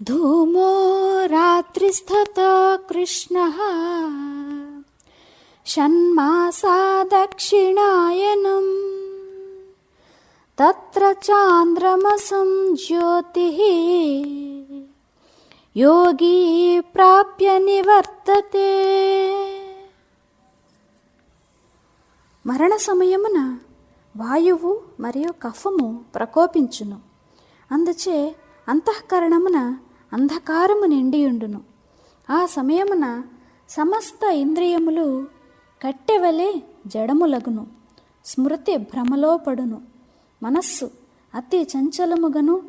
धूमो रात्रिस्तथा कृष्णः षण्मासा दक्षिणायनम् तत्र चान्द्रमसं ज्योतिः योगी प्राप्य నివర్తతే మరణ సమయమున వాయువు మరియు కఫము ప్రకోపించును అందుచే అంతఃకరణమున అంధకారము నిండియుండును ఆ సమయమున సమస్త ఇంద్రియములు కట్టెవలే జడములగును. స్మృతి భ్రమలో పడును. మనస్సు అతి చంచలముగను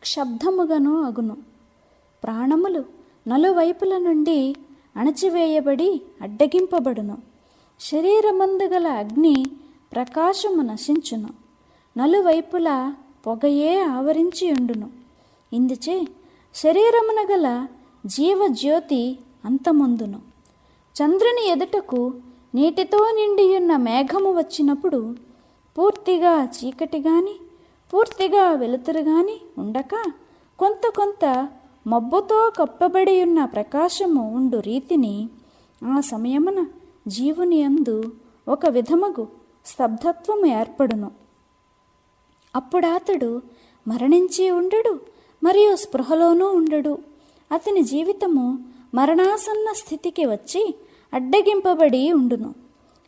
క్షబ్దముగను అగును. ప్రాణములు నలువైపుల నుండి అణచివేయబడి అడ్డగింపబడును. శరీరమందుగల అగ్ని ప్రకాశము నశించును. నలువైపులా పొగయే ఆవరించి ఉండును. ఇందుచే శరీరమున గల జీవజ్యోతి అంతమందును. చంద్రుని ఎదుటకు నీటితో నిండియున్న మేఘము వచ్చినప్పుడు పూర్తిగా చీకటి గాని పూర్తిగా వెలుతురు గాని ఉండక కొంత కొంత మబ్బుతో కప్పబడి ఉన్న ప్రకాశము ఉండు రీతిని ఆ సమయమున జీవుని అందు ఒక విధముగు స్తబ్దత్వము ఏర్పడును. అప్పుడాతడు మరణించి ఉండడు. మరియు స్పృహలోనూ ఉండడు అతని జీవితము మరణాసన్న స్థితికి వచ్చి అడ్డగింపబడి ఉండును.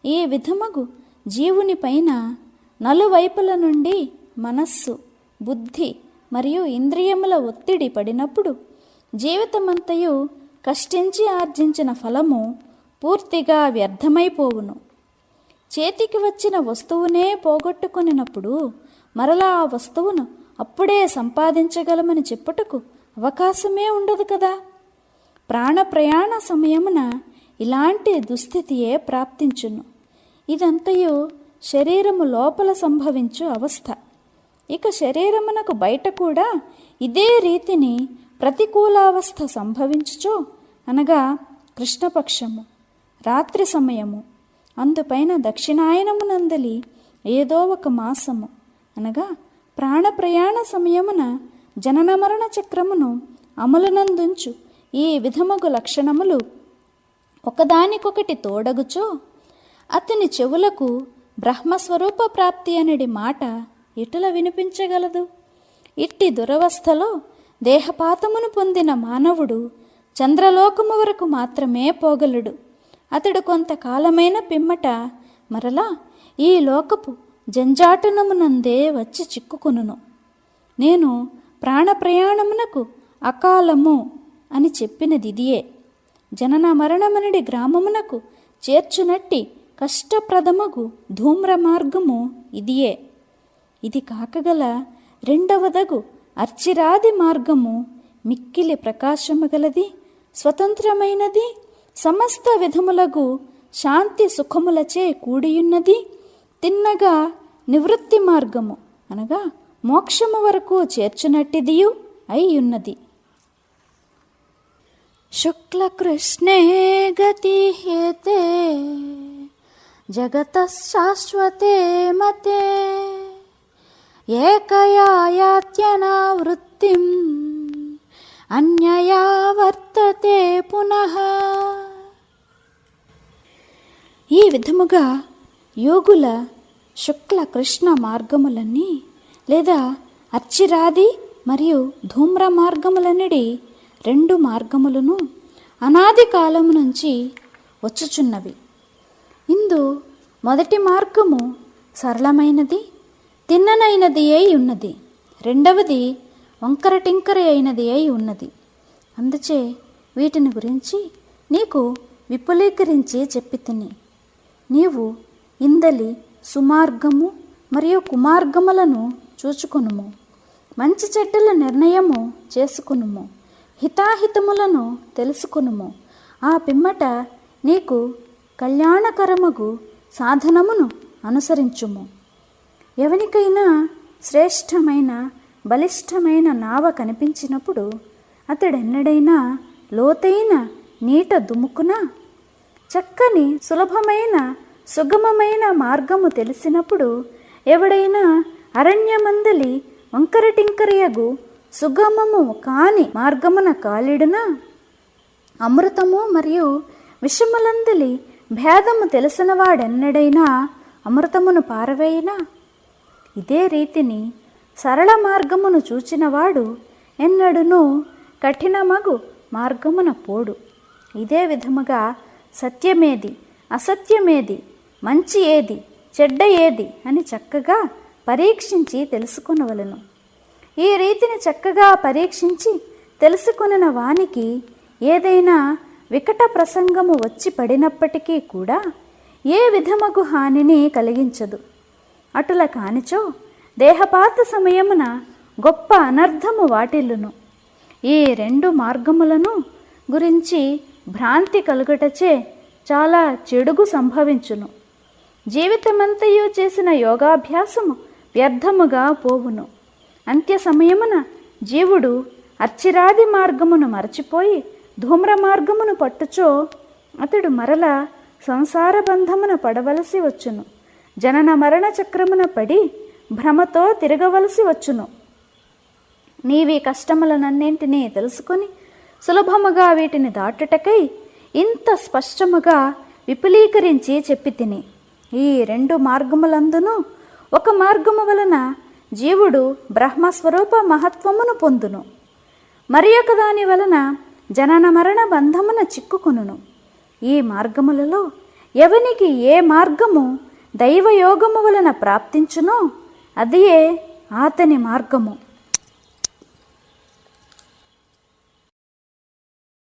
ఈ విధముగు జీవుని పైన నలువైపుల నుండి మనస్సు బుద్ధి మరియు ఇంద్రియముల ఒత్తిడి పడినప్పుడు జీవితమంతయు కష్టించి ఆర్జించిన ఫలము పూర్తిగా వ్యర్థమైపోవును. చేతికి వచ్చిన వస్తువునే పోగొట్టుకొనినప్పుడు మరలా ఆ వస్తువును అప్పుడే సంపాదించగలమని చెప్పుటకు అవకాశమే ఉండదు కదా. ప్రాణ ప్రయాణ సమయమున ఇలాంటి దుస్థితియే ప్రాప్తించును. ఇదంతయు శరీరము లోపల సంభవించు అవస్థ. ఇక శరీరమునకు బయట కూడా ఇదే రీతిని ప్రతికూలావస్థ సంభవించుచో అనగా కృష్ణపక్షము రాత్రి సమయము అందుపైన దక్షిణాయనమునందలి ఏదో ఒక మాసము అనగా ప్రాణ ప్రయాణ సమయమున జనన మరణ చక్రమును అమలునందుంచు ఈ విధమగు లక్షణములు ఒకదానికొకటి తోడగుచో అతని చెవులకు బ్రహ్మస్వరూప ప్రాప్తి అనడి మాట ఇటుల వినిపించగలదు? ఇట్టి దురవస్థలో దేహపాతమును పొందిన మానవుడు చంద్రలోకము వరకు మాత్రమే పోగలుడు. అతడు కొంతకాలమైన పిమ్మట మరలా ఈ లోకపు జంజాటనమునందే వచ్చి చిక్కుకొనును. నేను ప్రాణప్రయాణమునకు అకాలము అని చెప్పినదిదియే. జనన మరణమనడి గ్రామమునకు చేర్చునట్టి కష్టప్రదమగు ధూమ్ర మార్గము ఇదియే. ఇది కాకగల రెండవదగు అర్చిరాది మార్గము మిక్కిలి ప్రకాశము గలది స్వతంత్రమైనది సమస్త విధములగు శాంతి సుఖములచే కూడియున్నది తిన్నగా నివృత్తి మార్గము అనగా మోక్షము వరకు చేర్చునట్టిదియు అయి ఉన్నది శుక్లకృష్ణే గతి హేతే జగత శాశ్వతే మతే ఏకయాయాత్యనావృత్తిం అన్యయా వర్తతే పునః. ఈ విధముగా యోగుల శుక్ల కృష్ణ మార్గములన్నీ లేదా అచ్చిరాది మరియు ధూమ్ర మార్గములనిడి రెండు మార్గములను అనాది కాలము నుంచి వచ్చుచున్నవి. ఇందు మొదటి మార్గము సరళమైనది తిన్ననైనది అయి ఉన్నది. రెండవది వంకర టింకర అయినది అయి ఉన్నది. అందుచే వీటిని గురించి నీకు విపులీకరించి చెప్పి తిని నీవు ఇందలి సుమార్గము మరియు కుమార్గములను చూచుకొనుము. మంచి చెడ్డల నిర్ణయము చేసుకునుము. హితాహితములను తెలుసుకునుము. ఆ పిమ్మట నీకు కళ్యాణకరముగు సాధనమును అనుసరించుము. ఎవనికైనా శ్రేష్టమైన బలిష్టమైన నావ కనిపించినప్పుడు అతడెన్నడైనా లోతైన నీట దుముకున? చక్కని సులభమైన సుగమమైన మార్గము తెలిసినప్పుడు ఎవడైనా అరణ్యమందలి వంకరటింకరయగు సుగమము కాని మార్గమున కాలిడునా అమృతము మరియు విషములందలి భేదము తెలిసినవాడెన్నడైనా అమృతమును పారవేయినా? ఇదే రీతిని సరళ మార్గమును చూచినవాడు ఎన్నడును కఠినమగు మార్గమున పోడు. ఇదే విధముగా సత్యమేది అసత్యమేది మంచి ఏది చెడ్డ ఏది అని చక్కగా పరీక్షించి తెలుసుకునవలను. ఈ రీతిని చక్కగా పరీక్షించి తెలుసుకున్న వానికి ఏదైనా వికట ప్రసంగము వచ్చి పడినప్పటికీ కూడా ఏ విధమగు హానిని కలిగించదు. అటుల కానిచో దేహపాత సమయమున గొప్ప అనర్థము వాటిల్లును. ఈ రెండు మార్గములను గురించి భ్రాంతి కలుగటచే చాలా చెడుగు సంభవించును. జీవితమంతయు చేసిన యోగాభ్యాసము వ్యర్థముగా పోవును. అంత్య సమయమున జీవుడు అర్చిరాది మార్గమును మరచిపోయి ధూమ్ర మార్గమును పట్టుచో అతడు మరల సంసార బంధమున పడవలసి వచ్చును. జనన మరణ చక్రమున పడి భ్రమతో తిరగవలసి వచ్చును. నీవి కష్టములనన్నింటినీ తెలుసుకొని సులభముగా వీటిని దాటుటకై ఇంత స్పష్టముగా విపులీకరించి చెప్పి తిని ఈ రెండు మార్గములందును. ఒక మార్గము వలన జీవుడు బ్రహ్మస్వరూప మహత్వమును పొందును. మరి ఒక దాని వలన జనన మరణ బంధమున చిక్కుకొనును. ఈ మార్గములలో ఎవనికి ఏ మార్గము దైవయోగము వలన ప్రాప్తించునో అదియే అతని మార్గము.